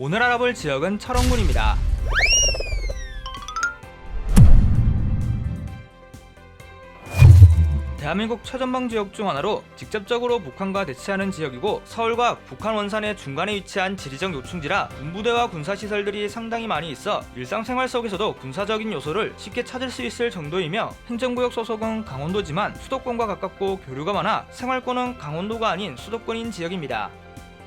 오늘 알아볼 지역은 철원군입니다. 대한민국 최전방 지역 중 하나로 직접적으로 북한과 대치하는 지역이고 서울과 북한 원산의 중간에 위치한 지리적 요충지라 군부대와 군사시설들이 상당히 많이 있어 일상생활 속에서도 군사적인 요소를 쉽게 찾을 수 있을 정도이며 행정구역 소속은 강원도지만 수도권과 가깝고 교류가 많아 생활권은 강원도가 아닌 수도권인 지역입니다.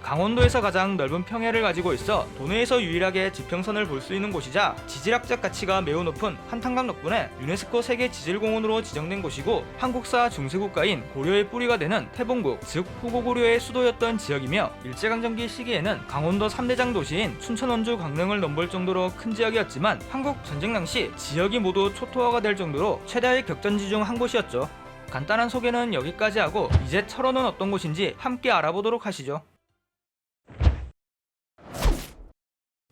강원도에서 가장 넓은 평야를 가지고 있어 도내에서 유일하게 지평선을 볼 수 있는 곳이자 지질학적 가치가 매우 높은 한탄강 덕분에 유네스코 세계 지질공원으로 지정된 곳이고 한국사 중세국가인 고려의 뿌리가 되는 태봉국 즉 후고고려의 수도였던 지역이며 일제강점기 시기에는 강원도 3대장 도시인 춘천 원주 강릉을 넘볼 정도로 큰 지역이었지만 한국 전쟁 당시 지역이 모두 초토화가 될 정도로 최대의 격전지 중 한 곳이었죠. 간단한 소개는 여기까지 하고 이제 철원은 어떤 곳인지 함께 알아보도록 하시죠.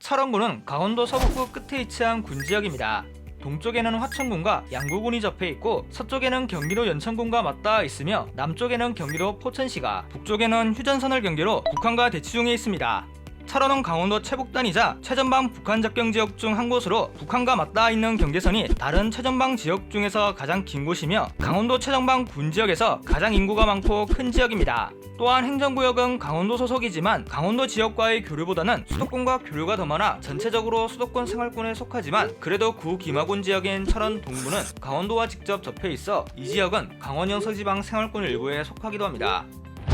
철원군은 강원도 서북부 끝에 위치한 군 지역입니다. 동쪽에는 화천군과 양구군이 접해 있고 서쪽에는 경기도 연천군과 맞닿아 있으며 남쪽에는 경기도 포천시가 북쪽에는 휴전선을 경계로 북한과 대치 중에 있습니다. 철원은 강원도 최북단이자 최전방 북한 접경 지역 중 한 곳으로 북한과 맞닿아 있는 경계선이 다른 최전방 지역 중에서 가장 긴 곳이며 강원도 최전방 군 지역에서 가장 인구가 많고 큰 지역입니다. 또한 행정구역은 강원도 소속이지만 강원도 지역과의 교류보다는 수도권과 교류가 더 많아 전체적으로 수도권 생활권에 속하지만 그래도 구 기마군 지역인 철원 동부는 강원도와 직접 접해 있어 이 지역은 강원 영 서지방 생활권 일부에 속하기도 합니다.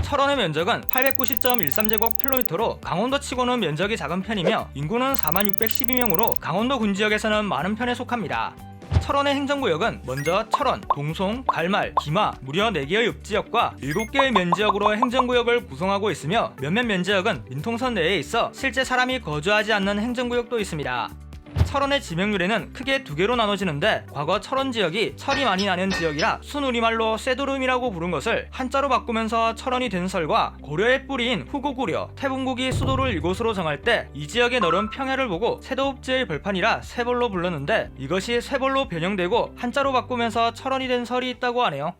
철원의 면적은 890.13제곱킬로미터로 강원도 치고는 면적이 작은 편이며 인구는 4612명으로 강원도 군 지역에서는 많은 편에 속합니다. 철원의 행정구역은 먼저 철원, 동송, 갈말, 기마 무려 4개의 읍지역과 7개의 면지역으로 행정구역을 구성하고 있으며 몇몇 면지역은 민통선 내에 있어 실제 사람이 거주하지 않는 행정구역도 있습니다. 철원의 지명률에는 크게 두 개로 나눠지는데 과거 철원 지역이 철이 많이 나는 지역이라 순우리말로 쇠도름이라고 부른 것을 한자로 바꾸면서 철원이 된 설과 고려의 뿌리인 후고구려 태bun국이 수도를 이곳으로 정할 때 이 지역의 넓은 평야를 보고 세도읍지의 벌판이라 세벌로 불렀는데 이것이 세벌로 변형되고 한자로 바꾸면서 철원이 된 설이 있다고 하네요.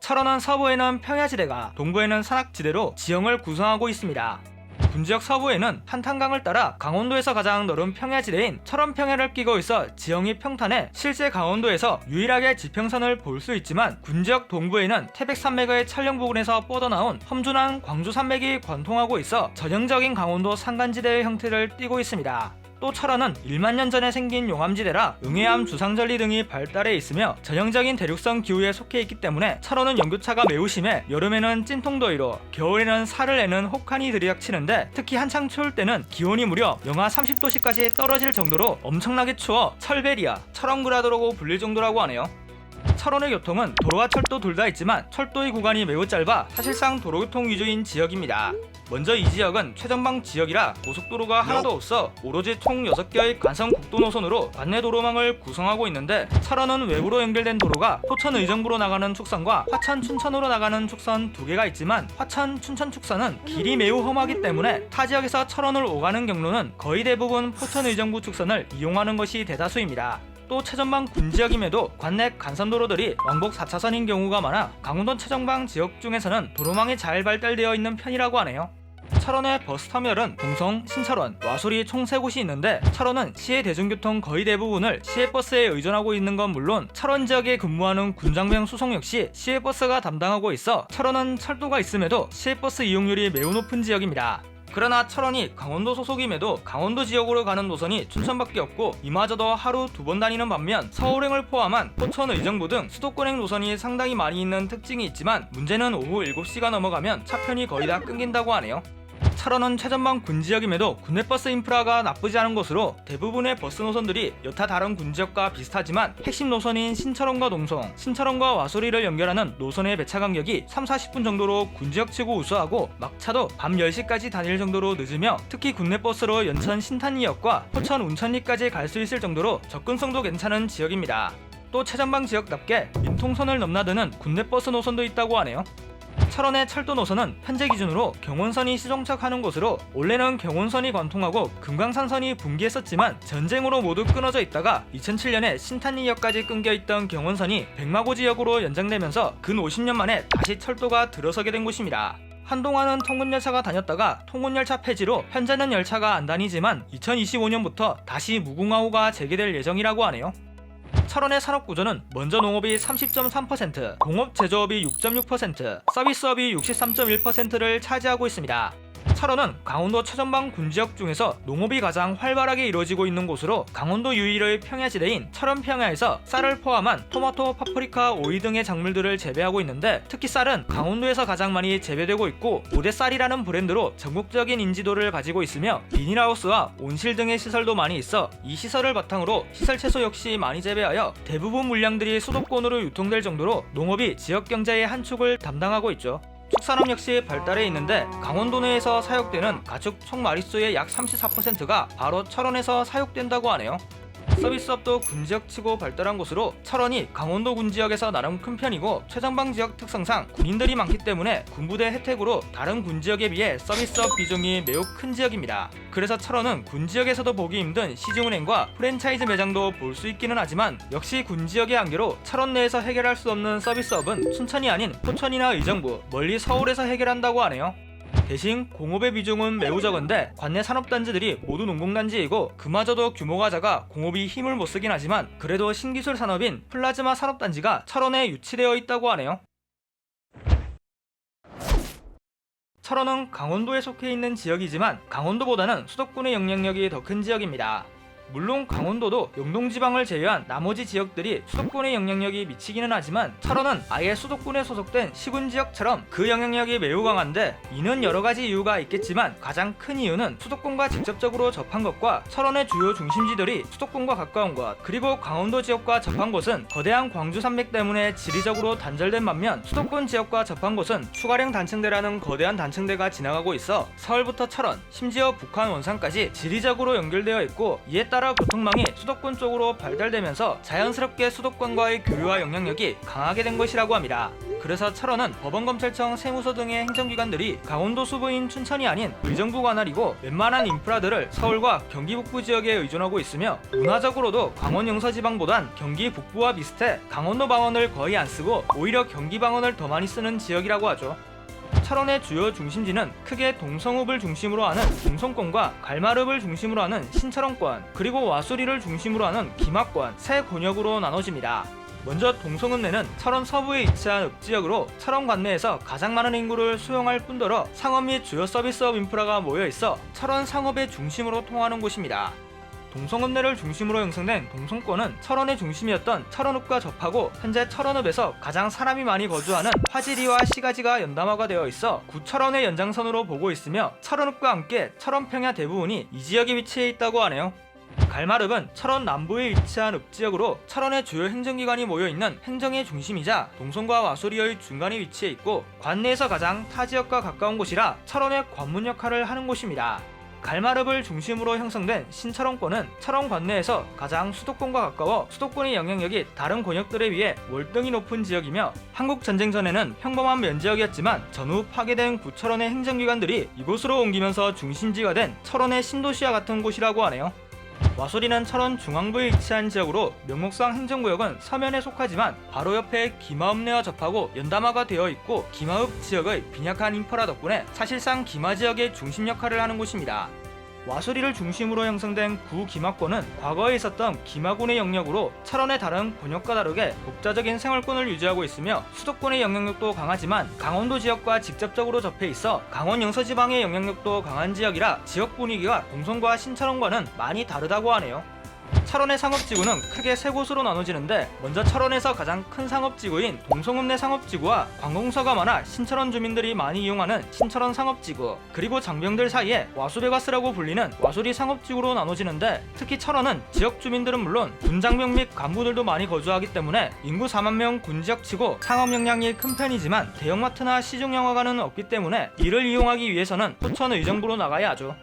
철원은 서부에는 평야지대가 동부에는 산악지대로 지형을 구성하고 있습니다. 군지역 서부에는 한탄강을 따라 강원도에서 가장 넓은 평야지대인 철원평야를 끼고 있어 지형이 평탄해 실제 강원도에서 유일하게 지평선을 볼 수 있지만 군지역 동부에는 태백산맥의 촬영 부근에서 뻗어나온 험준한 광주산맥이 관통하고 있어 전형적인 강원도 산간지대의 형태를 띠고 있습니다. 또 철원은 1만 년 전에 생긴 용암지대라 응해암 주상절리 등이 발달해 있으며 전형적인 대륙성 기후에 속해 있기 때문에 철원은 연교차가 매우 심해 여름에는 찐통더위로 겨울에는 살을 내는 혹한이 들이닥치는데 특히 한창 추울 때는 기온이 무려 영하 30도씨까지 떨어질 정도로 엄청나게 추워 철베리아, 철원그라도라고 불릴 정도라고 하네요. 철원의 교통은 도로와 철도 둘 다 있지만 철도의 구간이 매우 짧아 사실상 도로교통 위주인 지역입니다. 먼저 이 지역은 최전방 지역이라 고속도로가 하나도 없어 오로지 총 6개의 간선 국도 노선으로 관내 도로망을 구성하고 있는데 철원은 외부로 연결된 도로가 포천 의정부로 나가는 축선과 화천 춘천으로 나가는 축선 두 개가 있지만 화천 춘천 축선은 길이 매우 험하기 때문에 타 지역에서 철원을 오가는 경로는 거의 대부분 포천 의정부 축선을 이용하는 것이 대다수입니다. 또 최전방 군지역임에도 관내 간선도로들이 왕복 4차선인 경우가 많아 강원도 최전방 지역 중에서는 도로망이 잘 발달되어 있는 편이라고 하네요. 철원의 버스터미널은 동성, 신철원, 와소리 총 3곳이 있는데 철원은 시의 대중교통 거의 대부분을 시외버스에 의존하고 있는 건 물론 철원 지역에 근무하는 군장병 수송 역시 시외버스가 담당하고 있어 철원은 철도가 있음에도 시외버스 이용률이 매우 높은 지역입니다. 그러나 철원이 강원도 소속임에도 강원도 지역으로 가는 노선이 춘천밖에 없고 이마저도 하루 두 번 다니는 반면 서울행을 포함한 포천 의정부 등 수도권행 노선이 상당히 많이 있는 특징이 있지만 문제는 오후 7시가 넘어가면 차편이 거의 다 끊긴다고 하네요. 철원은 최전방 군 지역임에도 군내버스 인프라가 나쁘지 않은 곳으로 대부분의 버스 노선들이 여타 다른 군 지역과 비슷하지만 핵심 노선인 신철원과 동성, 신철원과 와소리를 연결하는 노선의 배차 간격이 3, 40분 정도로 군 지역 치고 우수하고 막차도 밤 10시까지 다닐 정도로 늦으며 특히 군내버스로 연천 신탄리역과 포천 운천리까지 갈 수 있을 정도로 접근성도 괜찮은 지역입니다. 또 최전방 지역답게 민통선을 넘나드는 군내버스 노선도 있다고 하네요. 철원의 철도 노선은 현재 기준으로 경원선이 시정착하는 곳으로 원래는 경원선이 관통하고 금강산선이 분기했었지만 전쟁으로 모두 끊어져 있다가 2007년에 신탄리역까지 끊겨 있던 경원선이 백마고 지역으로 연장되면서 근 50년 만에 다시 철도가 들어서게 된 곳입니다. 한동안은 통근열차가 다녔다가 통근열차 폐지로 현재는 열차가 안 다니지만 2025년부터 다시 무궁화호가 재개될 예정이라고 하네요. 철원의 산업 구조는 먼저 농업이 30.3%, 공업 제조업이 6.6%, 서비스업이 63.1%를 차지하고 있습니다. 철원은 강원도 최전방 군 지역 중에서 농업이 가장 활발하게 이루어지고 있는 곳으로 강원도 유일의 평야지대인 철원 평야에서 쌀을 포함한 토마토, 파프리카, 오이 등의 작물들을 재배하고 있는데 특히 쌀은 강원도에서 가장 많이 재배되고 있고 오대쌀이라는 브랜드로 전국적인 인지도를 가지고 있으며 비닐하우스와 온실 등의 시설도 많이 있어 이 시설을 바탕으로 시설 채소 역시 많이 재배하여 대부분 물량들이 수도권으로 유통될 정도로 농업이 지역 경제의 한 축을 담당하고 있죠. 축산업 역시 발달해 있는데 강원도 내에서 사육되는 가축 총 마리수의 약 34%가 바로 철원에서 사육된다고 하네요. 서비스업도 군지역 치고 발달한 곳으로 철원이 강원도 군지역에서 나름 큰 편이고 최전방 지역 특성상 군인들이 많기 때문에 군부대 혜택으로 다른 군지역에 비해 서비스업 비중이 매우 큰 지역입니다. 그래서 철원은 군지역에서도 보기 힘든 시중은행과 프랜차이즈 매장도 볼 수 있기는 하지만 역시 군지역의 한계로 철원 내에서 해결할 수 없는 서비스업은 춘천이 아닌 포천이나 의정부, 멀리 서울에서 해결한다고 하네요. 대신 공업의 비중은 매우 적은데 관내 산업단지들이 모두 농공단지이고 그마저도 규모가 작아 공업이 힘을 못 쓰긴 하지만 그래도 신기술 산업인 플라즈마 산업단지가 철원에 유치되어 있다고 하네요. 철원은 강원도에 속해 있는 지역이지만 강원도보다는 수도권의 영향력이 더 큰 지역입니다. 물론 강원도도 영동지방을 제외한 나머지 지역들이 수도권의 영향력이 미치기는 하지만 철원은 아예 수도권에 소속된 시군 지역처럼 그 영향력이 매우 강한데 이는 여러 가지 이유가 있겠지만 가장 큰 이유는 수도권과 직접적으로 접한 것과 철원의 주요 중심지들이 수도권과 가까운 것 그리고 강원도 지역과 접한 곳은 거대한 광주 산맥 때문에 지리적으로 단절된 반면 수도권 지역과 접한 곳은 추가령 단층대라는 거대한 단층대가 지나가고 있어 서울부터 철원 심지어 북한 원산까지 지리적으로 연결되어 있고 이에 따라 교통망이 수도권 쪽으로 발달되면서 자연스럽게 수도권과의 교류와 영향력이 강하게 된 것이라고 합니다. 그래서 철원은 법원검찰청 세무서 등의 행정기관들이 강원도 수부인 춘천이 아닌 의정부 관할이고 웬만한 인프라들을 서울과 경기 북부 지역에 의존하고 있으며 문화적으로도 강원 영서지방보단 경기 북부와 비슷해 강원도 방언을 거의 안 쓰고 오히려 경기 방언을 더 많이 쓰는 지역이라고 하죠. 철원의 주요 중심지는 크게 동성읍을 중심으로 하는 동성권과 갈마읍을 중심으로 하는 신철원권 그리고 와수리를 중심으로 하는 김학권 세 권역으로 나눠집니다. 먼저 동성읍 내는 철원 서부에 위치한 읍지역으로 철원 관내에서 가장 많은 인구를 수용할 뿐더러 상업 및 주요 서비스업 인프라가 모여 있어 철원 상업의 중심으로 통하는 곳입니다. 동성읍내를 중심으로 형성된 동성권은 철원의 중심이었던 철원읍과 접하고 현재 철원읍에서 가장 사람이 많이 거주하는 화지리와 시가지가 연담화가 되어 있어 구철원의 연장선으로 보고 있으며 철원읍과 함께 철원평야 대부분이 이 지역에 위치해 있다고 하네요. 갈마읍은 철원 남부에 위치한 읍지역으로 철원의 주요 행정기관이 모여 있는 행정의 중심이자 동성과 와소리의 중간에 위치해 있고 관내에서 가장 타 지역과 가까운 곳이라 철원의 관문 역할을 하는 곳입니다. 갈마읍을 중심으로 형성된 신철원권은 철원 관내에서 가장 수도권과 가까워 수도권의 영향력이 다른 권역들에 비해 월등히 높은 지역이며 한국 전쟁 전에는 평범한 면지역이었지만 전후 파괴된 구철원의 행정기관들이 이곳으로 옮기면서 중심지가 된 철원의 신도시와 같은 곳이라고 하네요. 와소리는 철원 중앙부에 위치한 지역으로 명목상 행정구역은 서면에 속하지만 바로 옆에 기마읍내와 접하고 연담화가 되어 있고 기마읍 지역의 빈약한 인프라 덕분에 사실상 기마 지역의 중심 역할을 하는 곳입니다. 와소리를 중심으로 형성된 구 기마권은 과거에 있었던 기마군의 영역으로 철원의 다른 권역과 다르게 독자적인 생활권을 유지하고 있으며 수도권의 영향력도 강하지만 강원도 지역과 직접적으로 접해 있어 강원 영서 지방의 영향력도 강한 지역이라 지역 분위기가 동성과 신철원과는 많이 다르다고 하네요. 철원의 상업지구는 크게 세 곳으로 나눠지는데 먼저 철원에서 가장 큰 상업지구인 동성읍 내 상업지구와 관공서가 많아 신철원 주민들이 많이 이용하는 신철원 상업지구 그리고 장병들 사이에 와수베가스라고 불리는 와수리 상업지구로 나눠지는데 특히 철원은 지역 주민들은 물론 군장병 및 간부들도 많이 거주하기 때문에 인구 4만 명 군지역치고 상업 역량이 큰 편이지만 대형마트나 시중영화관은 없기 때문에 이를 이용하기 위해서는 포천 의정부로 나가야 하죠.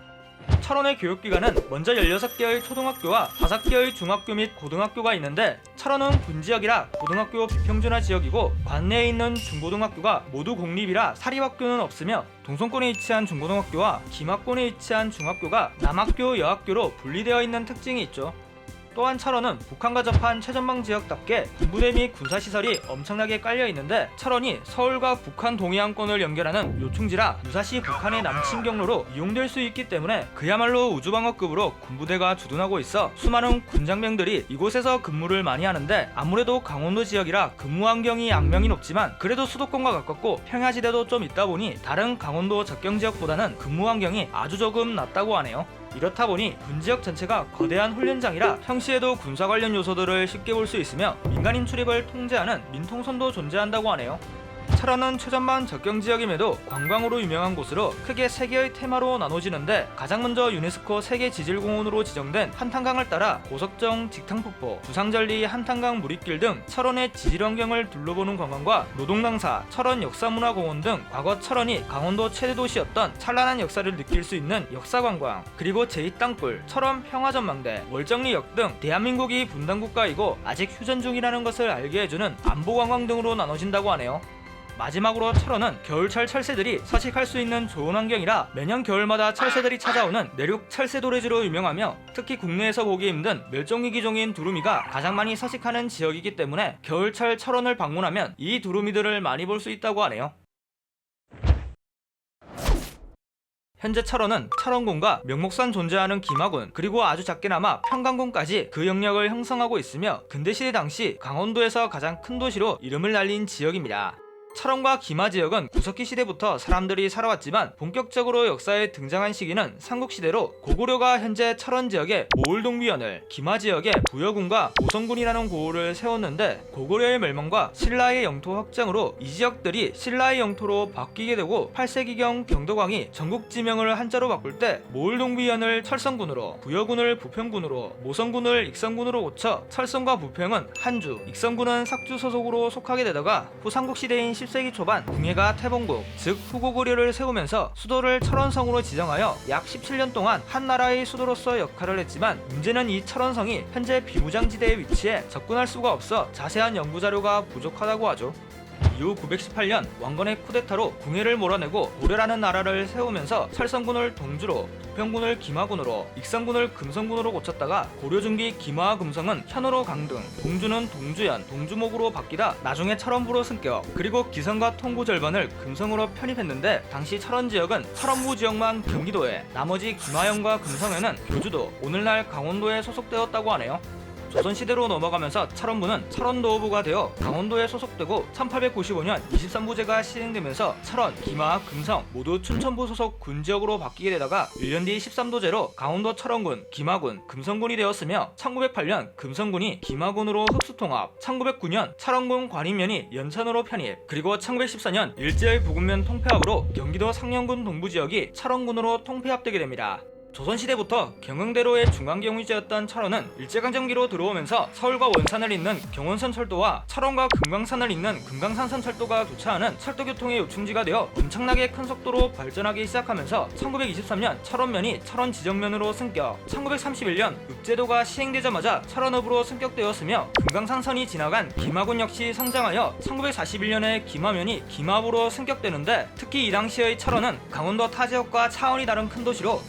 철원의 교육기관은 먼저 16개의 초등학교와 5개의 중학교 및 고등학교가 있는데 철원은 군지역이라 고등학교 비평준화 지역이고 관내에 있는 중고등학교가 모두 공립이라 사립학교는 없으며 동성권에 위치한 중고등학교와 김학권에 위치한 중학교가 남학교, 여학교로 분리되어 있는 특징이 있죠. 또한 철원은 북한과 접한 최전방 지역답게 군부대 및 군사시설이 엄청나게 깔려 있는데 철원이 서울과 북한 동해안권을 연결하는 요충지라 유사시 북한의 남친 경로로 이용될 수 있기 때문에 그야말로 우주방어급으로 군부대가 주둔하고 있어 수많은 군장병들이 이곳에서 근무를 많이 하는데 아무래도 강원도 지역이라 근무 환경이 악명이 높지만 그래도 수도권과 가깝고 평야지대도 좀 있다 보니 다른 강원도 접경 지역보다는 근무 환경이 아주 조금 낫다고 하네요. 이렇다 보니 군 지역 전체가 거대한 훈련장이라 평시에도 군사 관련 요소들을 쉽게 볼 수 있으며 민간인 출입을 통제하는 민통선도 존재한다고 하네요. 철원은 최전방 접경 지역임에도 관광으로 유명한 곳으로 크게 세 개의 테마로 나눠지는데 가장 먼저 유네스코 세계 지질공원으로 지정된 한탄강을 따라 고석정 직탕폭포, 부상절리 한탄강 무리길 등 철원의 지질환경을 둘러보는 관광과 노동강사, 철원 역사문화공원 등 과거 철원이 강원도 최대 도시였던 찬란한 역사를 느낄 수 있는 역사관광 그리고 제2땅굴, 철원 평화전망대, 월정리역 등 대한민국이 분단 국가이고 아직 휴전 중이라는 것을 알게 해주는 안보관광 등으로 나눠진다고 하네요. 마지막으로 철원은 겨울철 철새들이 서식할 수 있는 좋은 환경이라 매년 겨울마다 철새들이 찾아오는 내륙 철새 도래지로 유명하며 특히 국내에서 보기 힘든 멸종위기 종인 두루미가 가장 많이 서식하는 지역이기 때문에 겨울철 철원을 방문하면 이 두루미들을 많이 볼 수 있다고 하네요. 현재 철원은 철원군과 명목산 존재하는 김하군 그리고 아주 작게나마 평강군까지 그 영역을 형성하고 있으며 근대시대 당시 강원도에서 가장 큰 도시로 이름을 날린 지역입니다. 철원과 김하 지역은 구석기 시대부터 사람들이 살아왔지만 본격적으로 역사에 등장한 시기는 삼국시대로 고구려가 현재 철원 지역에 모을동비현을 김하 지역에 부여군과 오성군이라는 고을을 세웠는데 고구려의 멸망과 신라의 영토 확장으로 이 지역들이 신라의 영토로 바뀌게 되고 8세기경 경도광이 전국 지명을 한자로 바꿀 때 모을동비현을 철성군으로 부여군을 부평군으로 모성군을 익성군으로 고쳐 철성과 부평은 한주, 익성군은 삭주 소속으로 속하게 되다가 후 삼국시대인 10세기 초반 궁예가 태봉국 즉 후고구려를 세우면서 수도를 철원성으로 지정하여 약 17년 동안 한 나라의 수도로서 역할을 했지만 문제는 이 철원성이 현재 비무장지대에 위치해 접근할 수가 없어 자세한 연구 자료가 부족하다고 하죠. 이후 918년 왕건의 쿠데타로 궁예를 몰아내고 고려라는 나라를 세우면서 철성군을 동주로 부평군을 김하군으로 익성군을 금성군으로 고쳤다가 고려 중기 김하와 금성은 현으로 강등 동주는 동주현 동주목으로 바뀌다 나중에 철원부로 승격 그리고 기성과 통구 절반을 금성으로 편입했는데 당시 철원 지역은 철원부 지역만 경기도에 나머지 김하현과 금성에는 교주도 오늘날 강원도에 소속되었다고 하네요. 조선시대로 넘어가면서 철원부는 철원도부가 되어 강원도에 소속되고 1895년 23부제가 시행되면서 철원, 김하, 금성 모두 춘천부 소속 군지역으로 바뀌게 되다가 1년 뒤 13도제로 강원도 철원군, 김하군, 금성군이 되었으며 1908년 금성군이 김하군으로 흡수통합 1909년 철원군 관인면이 연천으로 편입 그리고 1914년 일제의 부군면 통폐합으로 경기도 상령군 동부지역이 철원군으로 통폐합되게 됩니다. 조선시대부터 경흥대로의 중앙경유지였던 철원은 일제강점기로 들어오면서 서울과 원산을 잇는 경원선 철도와 철원과 금강산을 잇는 금강산선 철도가 교차하는 철도교통의 요충지가 되어 엄청나게 큰 속도로 발전하기 시작하면서 1923년 철원면이 철원 지정면으로 승격 1931년 읍제도가 시행되자마자 철원읍으로 승격되었으며 금강산선이 지나간 김하군 역시 성장하여 1941년에 김하면이 김합으로 승격되는데 특히 이 당시의 철원은 강원도 타 지역과 차원이 다른 큰 도시로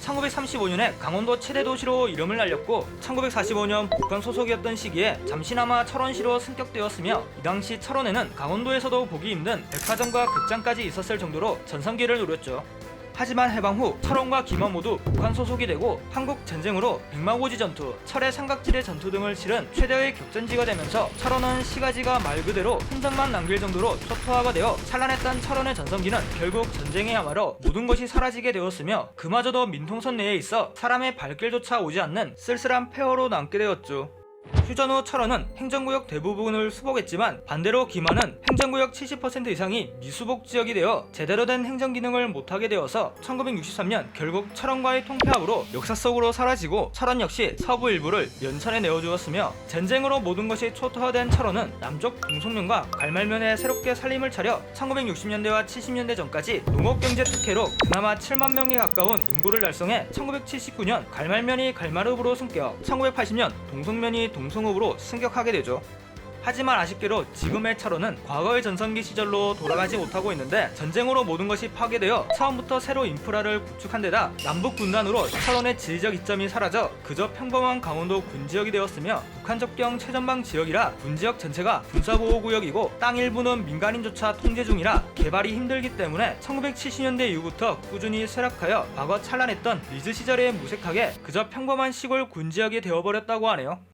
1935년에 강원도 최대 도시로 이름을 날렸고 1945년 북한 소속이었던 시기에 잠시나마 철원시로 승격되었으며 이 당시 철원에는 강원도에서도 보기 힘든 백화점과 극장까지 있었을 정도로 전성기를 누렸죠. 하지만 해방 후 철원과 김원 모두 북한 소속이 되고 한국 전쟁으로 백마고지 전투, 철의 삼각지대 전투 등을 치른 최대의 격전지가 되면서 철원은 시가지가 말 그대로 흔적만 남길 정도로 초토화가 되어 찬란했던 철원의 전성기는 결국 전쟁의 야마로 모든 것이 사라지게 되었으며 그마저도 민통선 내에 있어 사람의 발길조차 오지 않는 쓸쓸한 폐허로 남게 되었죠. 휴전 후 철원은 행정구역 대부분을 수복했지만 반대로 김하는 행정구역 70% 이상이 미수복 지역이 되어 제대로 된 행정 기능을 못하게 되어서 1963년 결국 철원과의 통폐합으로 역사 속으로 사라지고 철원 역시 서부 일부를 연천에 내어주었으며 전쟁으로 모든 것이 초토화된 철원은 남쪽 동성면과 갈말면에 새롭게 살림을 차려 1960년대와 70년대 전까지 농업경제 특혜로 그나마 7만 명에 가까운 인구를 달성해 1979년 갈말면이 갈마읍으로 승격 1980년 동성면이 동성 읍으로 승격하게 되죠. 하지만 아쉽게도 지금의 철원은 과거의 전성기 시절로 돌아가지 못하고 있는데 전쟁으로 모든 것이 파괴되어 처음부터 새로 인프라를 구축한 데다 남북 분단으로 철원의 지리적 이점이 사라져 그저 평범한 강원도 군지역이 되었으며 북한 접경 최전방 지역이라 군지역 전체가 군사보호구역이고 땅 일부는 민간인조차 통제 중이라 개발이 힘들기 때문에 1970년대 이후부터 꾸준히 쇠락하여 과거 찬란했던 리즈 시절에 무색하게 그저 평범한 시골 군지역이 되어버렸다고 하네요.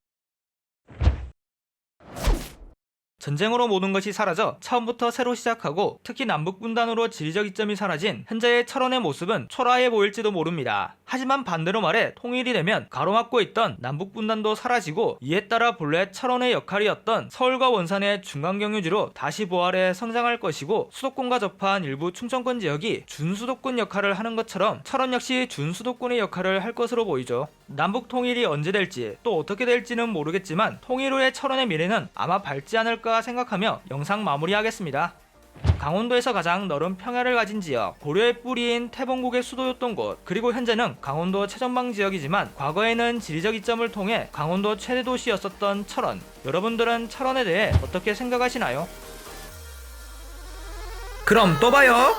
전쟁으로 모든 것이 사라져 처음부터 새로 시작하고 특히 남북 분단으로 지리적 이점이 사라진 현재의 철원의 모습은 초라해 보일지도 모릅니다. 하지만 반대로 말해 통일이 되면 가로막고 있던 남북 분단도 사라지고 이에 따라 본래 철원의 역할이었던 서울과 원산의 중간 경유지로 다시 부활해 성장할 것이고 수도권과 접한 일부 충청권 지역이 준수도권 역할을 하는 것처럼 철원 역시 준수도권의 역할을 할 것으로 보이죠. 남북 통일이 언제 될지 또 어떻게 될지는 모르겠지만 통일 후의 철원의 미래는 아마 밝지 않을까 생각하며 영상 마무리하겠습니다. 강원도에서 가장 넓은 평야를 가진 지역, 고려의 뿌리인 태봉국의 수도였던 곳, 그리고 현재는 강원도 최전방 지역이지만 과거에는 지리적 이점을 통해 강원도 최대 도시였었던 철원. 여러분들은 철원에 대해 어떻게 생각하시나요? 그럼 또 봐요!